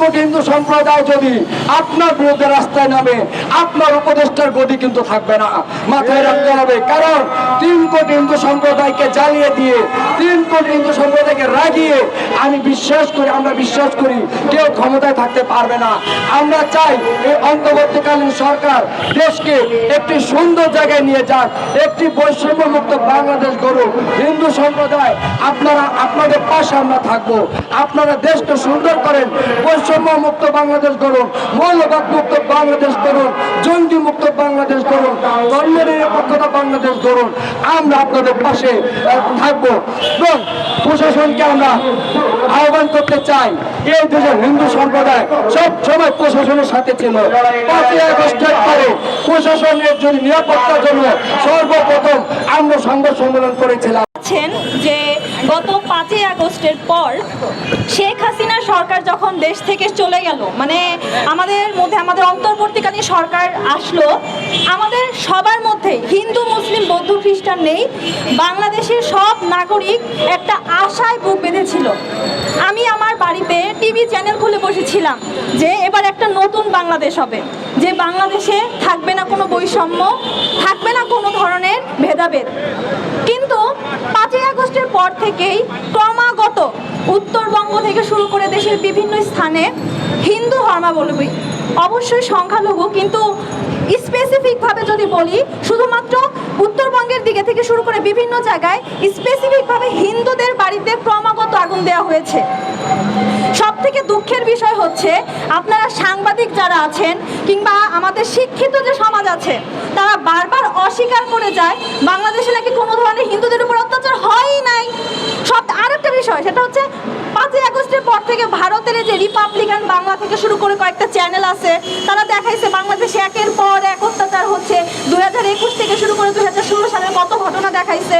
কোটি হিন্দু সম্প্রদায় যদি আপনার বিরুদ্ধে রাস্তায় নামে, আপনার উপদেষ্টার গতি কিন্তু থাকবে না। মাথায় রাখতে হবে, কারণ তিন কোটি হিন্দু সম্প্রদায়কে জ্বালিয়ে দিয়ে কোটি হিন্দু সম্প্রদায়কে রাগিয়ে আমি বিশ্বাস করি, আমরা বিশ্বাস করি, কেউ ক্ষমতায় থাকতে পারবে না। আমরা চাই এই অন্তর্বর্তীকালীন সরকার দেশকে একটি সুন্দর জায়গায় নিয়ে যাক, একটি বৈষম্য মুক্ত বাংলাদেশ গড়ুক। হিন্দু সম্প্রদায়, আপনারা, আপনাদের পাশে আমরা থাকব। আপনারা দেশকে সুন্দর করেন বৈষম্য মুক্ত বাংলাদেশ গড়ুন মৌলবাদ মুক্ত বাংলাদেশ গড়ুন জঙ্গি মুক্ত বাংলাদেশ গড়ুন ধর্ম বাংলাদেশ গড়ুন। আমরা আপনাদের পাশে থাকব। প্রশাসনকে আমরা আহ্বান করতে চাই। এই দেশের হিন্দু সম্প্রদায় সব সময় প্রশাসনের সাথে ছিল। প্রশাসনের জন্য নিরাপত্তার জন্য সর্বপ্রথম আমরা সংবাদ সম্মেলন করেছিলাম। যে গত পাঁচই আগস্টের পর শেখ হাসিনা সরকার যখন দেশ থেকে চলে গেল মানে আমাদের মধ্যে, আমাদের অন্তর্বর্তীকালীন সরকার আসলো, আমাদের সবার মধ্যে হিন্দু মুসলিম, বৌদ্ধ, খ্রিস্টান নেই, বাংলাদেশের সব নাগরিক একটা আশায় বুক বেঁধেছিল। আমি আমার বাড়িতে টিভি চ্যানেল খুলে বসেছিলাম যে এবার একটা নতুন বাংলাদেশ হবে, যে বাংলাদেশে থাকবে না কোনো বৈষম্য, থাকবে না কোনো ধরনের ভেদাভেদ। কিন্তু পাঁচই আগস্টের পর থেকেই ক্রমাগত উত্তরবঙ্গ থেকে শুরু করে দেশের বিভিন্ন স্থানে হিন্দু ধর্মাবলম্বী, অবশ্যই সংখ্যালঘু, কিন্তু স্পেসিফিকভাবে যদি বলি, শুধুমাত্র উত্তরবঙ্গের দিকে থেকে শুরু করে বিভিন্ন জায়গায় স্পেসিফিকভাবে হিন্দুদের বাড়িতে ক্রমাগত আগুন দেওয়া হয়েছে। সব থেকে দুঃখের বিষয় হচ্ছে, আপনারা সাংবাদিক যারা আছেন কিংবা আমাদের শিক্ষিত যে সমাজ আছে, তারা বারবার অস্বীকার করে যায়, বাংলাদেশে নাকি কোনো ধরনের হিন্দুদের উপর অত্যাচার হয়ই নাই। সব আরেকটা বিষয়, সেটা হচ্ছে পাঁচই আগস্টের পর থেকে ভারতের যে রিপাবলিকান বাংলা থেকে শুরু করে কয়েকটা চ্যানেল আছে, তারা দেখাইছে বাংলাদেশে একের পর অত্যাচার হচ্ছে একুশ থেকে শুরু করে দুই হাজার ষোলো সালের কত ঘটনা দেখাইছে।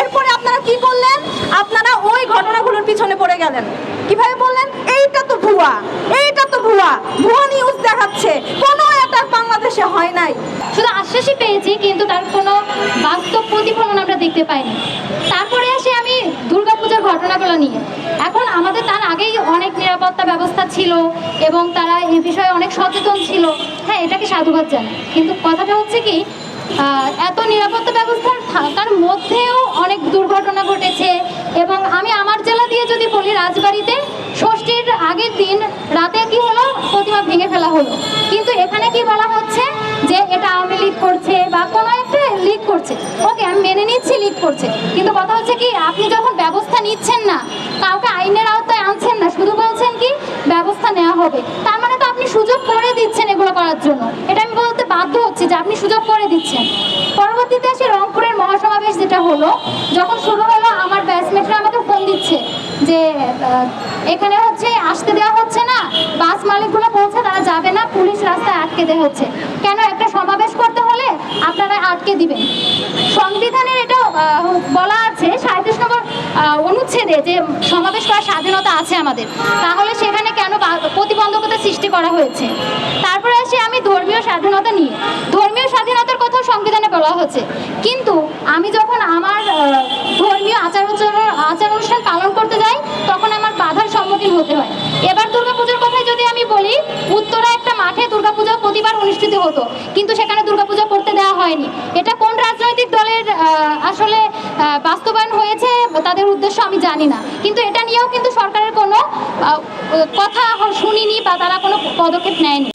এরপরে আপনারা কি করলেন? আপনারা ওই ঘটনাগুলোর পিছনে পড়ে গেলেন। কীভাবে বললেন? এইটা তো ভুয়া। এইটা তো ভুয়া। ভুয়া নিউজ দেখাচ্ছে। কোনো অ্যাটাক বাংলাদেশে হয় নাই। শুধু আশ্বাসই পেয়েছি, কিন্তু তার কোনো বাস্তব প্রতিফলন আমরা দেখতে পাইনি তারপরে আসি আমি দুর্গাপূজার ঘটনাগুলো নিয়ে। এখন আমাদের তার আগেই অনেক নিরাপত্তা ব্যবস্থা ছিল এবং তারা এ বিষয়ে অনেক সচেতন ছিল। হ্যাঁ এটাকে সাধুবাদ জানাই। কিন্তু কথাটা হচ্ছে কি এত নিরাপত্তা ব্যবস্থার থাকার মধ্যেও অনেক দুর্ঘটনা ঘটেছে এবং আমি আমার জেলা দিয়ে যদি বলি, রাজবাড়িতে ষষ্ঠীর আগের দিন রাতে কি হলো? প্রতিমা ভেঙে ফেলা হলো। কিন্তু এখানে কি বলা হচ্ছে? যে এটা আওয়ামী লীগ করছে বা কোনো একটা লিক করছে। ওকে, আমি মেনে নিচ্ছি লিক করছে। কিন্তু কথা হচ্ছে কি, আপনি যখন ব্যবস্থা নিচ্ছেন না, কাউকে আইনের আওতায় আনছেন না, শুধু বলছেন কি, ব্যবস্থা নেওয়া হবে। তার মানে তো আপনি সুযোগ করে দিচ্ছেন এগুলো করার জন্য। এটা আমি বলতে বাধ্য হচ্ছি যে আপনি সুযোগ করে দিচ্ছেন। পরবর্তীতে আসে রংপুরের মহাসমাবেশ যেটা হলো, যখন শুরু হলো, আমার ব্যাচমেটরা আমাকে ফোন দিচ্ছে। যে এখানে হচ্ছে আসতে দেওয়া হচ্ছে না। বাস মালিকগুলো বলছে, তারা যাবে না, পুলিশ রাস্তায় আটকে দেওয়া হচ্ছে। কেন একটা সমাবেশ করতে হলে আপনারা আটকে দিবেন? সংবিধানের এটা বলা আছে সাঁত্রিশ নম্বর অনুচ্ছেদে যে সমাবেশ করার স্বাধীনতা আছে আমাদের। তাহলে সেখানে কেন প্রতিবন্ধকতা সৃষ্টি করা হয়েছে? তারপরে আসি আমি ধর্মীয় স্বাধীনতা নিয়ে। ধর্মীয় সংবিধানে বলা হচ্ছে কিন্তু আমি যখন আমার ধর্মীয় আচার আচরণ আচার অনুষ্ঠান পালন করতে যাই, তখন আমার বাধার সম্মুখীন হতে হয়। এবার দুর্গাপুজোর কথাই যদি আমি বলি, উত্তরা একটা মাঠে দুর্গাপূজা প্রতিবার অনুষ্ঠিত হতো। কিন্তু সেখানে দুর্গাপূজা করতে দেওয়া হয়নি। এটা কোন রাজনৈতিক দলের আসলে বাস্তবায়ন হয়েছে, তাদের উদ্দেশ্য আমি জানি না। কিন্তু এটা নিয়েও কিন্তু সরকারের কোনো কথা শুনিনি বা তারা কোনো পদক্ষেপ নেয়নি।